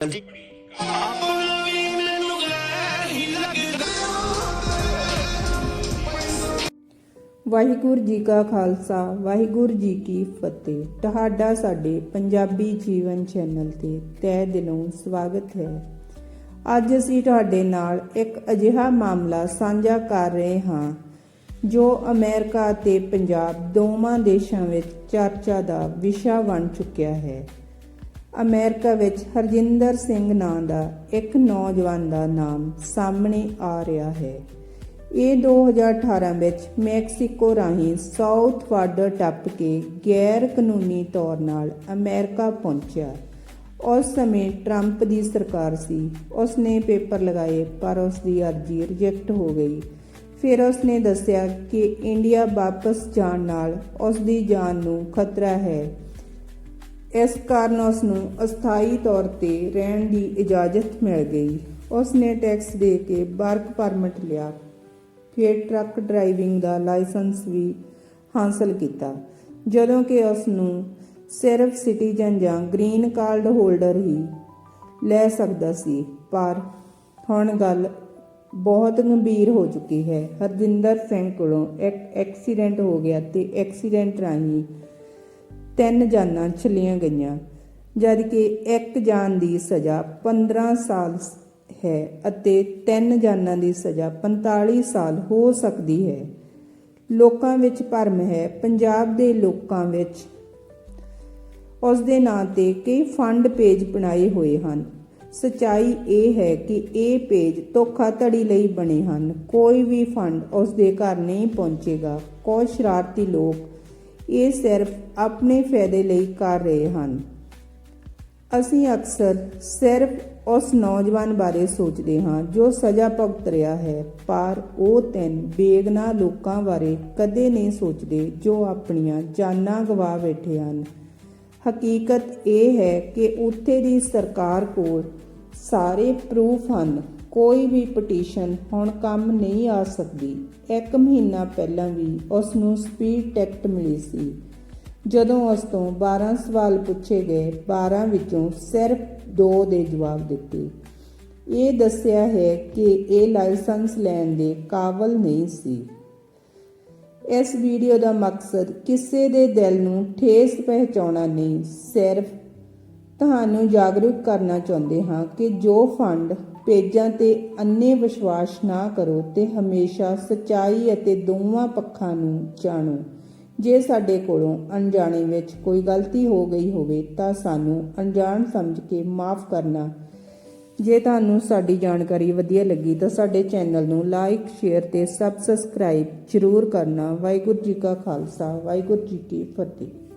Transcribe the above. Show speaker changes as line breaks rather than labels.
ਜੀ
ਵਾਹਿਗੁਰੂ ਜੀ ਕਾ ਖਾਲਸਾ, ਵਾਹਿਗੁਰੂ ਜੀ ਕੀ ਫਤਿਹ। ਤੁਹਾਡਾ ਸਾਡੇ ਪੰਜਾਬੀ ਜੀਵਨ ਚੈਨਲ ਤੇ ਤਹਿ ਦਿਲੋਂ ਸਵਾਗਤ ਹੈ। ਅੱਜ ਅਸੀਂ ਤੁਹਾਡੇ ਨਾਲ ਇੱਕ ਅਜਿਹਾ ਮਾਮਲਾ ਸਾਂਝਾ ਕਰ ਰਹੇ ਹਾਂ, ਜੋ ਅਮਰੀਕਾ ਅਤੇ ਪੰਜਾਬ ਦੋਵਾਂ ਦੇਸ਼ਾਂ ਵਿੱਚ ਚਰਚਾ ਦਾ ਵਿਸ਼ਾ ਬਣ ਚੁੱਕਿਆ ਹੈ। ਅਮਰੀਕਾ ਵਿੱਚ ਹਰਜਿੰਦਰ ਸਿੰਘ ਨਾਂ ਦਾ ਇੱਕ ਨੌਜਵਾਨ ਦਾ ਨਾਮ ਸਾਹਮਣੇ ਆ ਰਿਹਾ ਹੈ। ਇਹ 2018 ਵਿੱਚ ਮੈਕਸੀਕੋ ਰਾਹੀਂ ਸਾਊਥ ਬਾਰਡਰ ਟੱਪ ਕੇ ਗੈਰ ਕਾਨੂੰਨੀ ਤੌਰ ਨਾਲ ਅਮਰੀਕਾ ਪਹੁੰਚਿਆ। ਉਸ ਸਮੇਂ ਟਰੰਪ ਦੀ ਸਰਕਾਰ ਸੀ। ਉਸ ਨੇ ਪੇਪਰ ਲਗਾਏ, ਪਰ ਉਸ ਦੀ ਅਰਜ਼ੀ ਰਿਜੈਕਟ ਹੋ ਗਈ। ਫਿਰ ਉਸ ਨੇ ਦੱਸਿਆ ਕਿ ਇੰਡੀਆ ਵਾਪਸ ਜਾਣ ਨਾਲ ਉਸ ਦੀ ਜਾਨ ਨੂੰ ਖਤਰਾ ਹੈ। ਇਸ ਕਾਰਨ ਉਸ ਨੂੰ ਅਸਥਾਈ ਤੌਰ ਤੇ ਰਹਿਣ ਦੀ ਇਜਾਜ਼ਤ ਮਿਲ ਗਈ। ਉਸ ਨੇ ਟੈਕਸ ਦੇ ਕੇ ਵਰਕ ਪਰਮਿਟ ਲਿਆ। ਫਿਰ ਟਰੱਕ ਡਰਾਈਵਿੰਗ ਦਾ ਲਾਇਸੈਂਸ ਵੀ ਹਾਸਲ ਕੀਤਾ। ਜਦੋਂ ਕਿ ਉਸ ਨੂੰ ਸਿਰਫ ਸਿਟੀਜ਼ਨ ਜਾਂ ਗ੍ਰੀਨ ਕਾਰਡ ਹੋਲਡਰ ਹੀ ਲੈ ਸਕਦਾ ਸੀ। ਪਰ ਹੁਣ ਗੱਲ ਬਹੁਤ ਗੰਭੀਰ ਹੋ ਚੁੱਕੀ ਹੈ। ਹਰਜਿੰਦਰ ਸਿੰਘ ਕੋਲੋਂ ਇੱਕ ਐਕਸੀਡੈਂਟ ਹੋ ਗਿਆ ਤੇ ਐਕਸੀਡੈਂਟ ਰਾਹੀਂ ਤਿੰਨ ਜਾਨਾਂ ਚਲੀਆਂ ਗਈਆਂ, ਜਦ ਕਿ ਇੱਕ ਜਾਨ ਦੀ ਸਜ਼ਾ 15 ਸਾਲ ਹੈ ਅਤੇ ਤਿੰਨ ਜਾਨਾਂ ਦੀ ਸਜ਼ਾ 45 ਸਾਲ ਹੋ ਸਕਦੀ ਹੈ। ਲੋਕਾਂ ਵਿੱਚ ਭਰਮ ਹੈ। ਪੰਜਾਬ ਦੇ ਲੋਕਾਂ ਵਿੱਚ ਉਸ ਦੇ ਨਾਂ ਤੇ ਕਈ ਫੰਡ ਪੇਜ ਬਣਾਏ ਹੋਏ ਹਨ। ਸਚਾਈ ਇਹ ਹੈ ਕਿ ਇਹ ਪੇਜ ਧੋਖਾਧੜੀ ਲਈ ਬਣੇ ਹਨ। ਕੋਈ ਵੀ ਫੰਡ ਉਸ ਦੇ ਘਰ ਨਹੀਂ ਪਹੁੰਚੇਗਾ। ਕੁਝ ਸ਼ਰਾਰਤੀ ਲੋਕ ਇਹ ਸਿਰਫ ਆਪਣੇ ਫਾਇਦੇ ਲਈ ਕਰ ਰਹੇ ਹਨ। ਅਸੀਂ ਅਕਸਰ ਸਿਰਫ ਉਸ ਨੌਜਵਾਨ ਬਾਰੇ ਸੋਚਦੇ ਹਾਂ ਜੋ ਸਜ਼ਾ ਭੁਗਤ ਰਿਹਾ ਹੈ, ਪਰ ਉਹ ਤਿੰਨ ਬੇਗਨਾ ਲੋਕਾਂ ਬਾਰੇ ਕਦੇ ਨਹੀਂ ਸੋਚਦੇ ਜੋ ਆਪਣੀਆਂ ਜਾਨਾਂ ਗਵਾ ਬੈਠੇ ਹਨ। ਹਕੀਕਤ ਇਹ ਹੈ ਕਿ ਉੱਥੇ ਦੀ ਸਰਕਾਰ ਕੋਲ ਸਾਰੇ ਪ੍ਰੂਫ ਹਨ। ਕੋਈ ਵੀ ਪਟੀਸ਼ਨ ਹੁਣ ਕੰਮ ਨਹੀਂ ਆ ਸਕਦੀ। ਇੱਕ ਮਹੀਨਾ ਪਹਿਲਾਂ ਵੀ ਉਸ ਨੂੰ ਸਪੀਡ ਟੈਕਟ ਮਿਲੀ ਸੀ। ਜਦੋਂ ਉਸ ਤੋਂ 12 ਸਵਾਲ ਪੁੱਛੇ ਗਏ 12 ਵਿੱਚੋਂ ਸਿਰਫ 2 ਦੇ ਜਵਾਬ ਦਿੱਤੇ। ਇਹ ਦੱਸਿਆ ਹੈ ਕਿ ਇਹ ਲਾਇਸੈਂਸ ਲੈਣ ਦੇ ਕਾਬਲ ਨਹੀਂ ਸੀ। ਇਸ ਵੀਡੀਓ ਦਾ ਮਕਸਦ ਕਿਸੇ ਦੇ ਦਿਲ ਨੂੰ ਠੇਸ ਪਹੁੰਚਾਉਣਾ ਨਹੀਂ, ਸਿਰਫ ਤੁਹਾਨੂੰ ਜਾਗਰੂਕ ਕਰਨਾ ਚਾਹੁੰਦੇ ਹਾਂ ਕਿ ਜੋ ਫੰਡ ਪੇਜਾਂ ਤੇ ਅੰਨੇ ਵਿਸ਼ਵਾਸ ਨਾ ਕਰੋ ਤੇ ਹਮੇਸ਼ਾ ਸਚਾਈ ਅਤੇ ਦੋਵਾਂ ਪੱਖਾਂ ਨੂੰ ਜਾਣੋ। ਜੇ ਸਾਡੇ ਕੋਲੋਂ ਅਣਜਾਣੇ ਵਿੱਚ ਕੋਈ ਗਲਤੀ ਹੋ ਗਈ ਹੋਵੇ ਤਾਂ ਸਾਨੂੰ ਅਣਜਾਣ ਸਮਝ ਕੇ ਮਾਫ ਕਰਨਾ। ਜੇ ਤੁਹਾਨੂੰ ਸਾਡੀ ਜਾਣਕਾਰੀ ਵਧੀਆ ਲੱਗੀ ਤਾਂ ਸਾਡੇ ਚੈਨਲ ਨੂੰ ਲਾਈਕ, ਸ਼ੇਅਰ ਤੇ ਸਬਸਕ੍ਰਾਈਬ ਜ਼ਰੂਰ ਕਰਨਾ। ਵਾਹਿਗੁਰੂ ਜੀ ਕਾ ਖਾਲਸਾ, ਵਾਹਿਗੁਰੂ ਜੀ ਕੀ ਫਤਿਹ।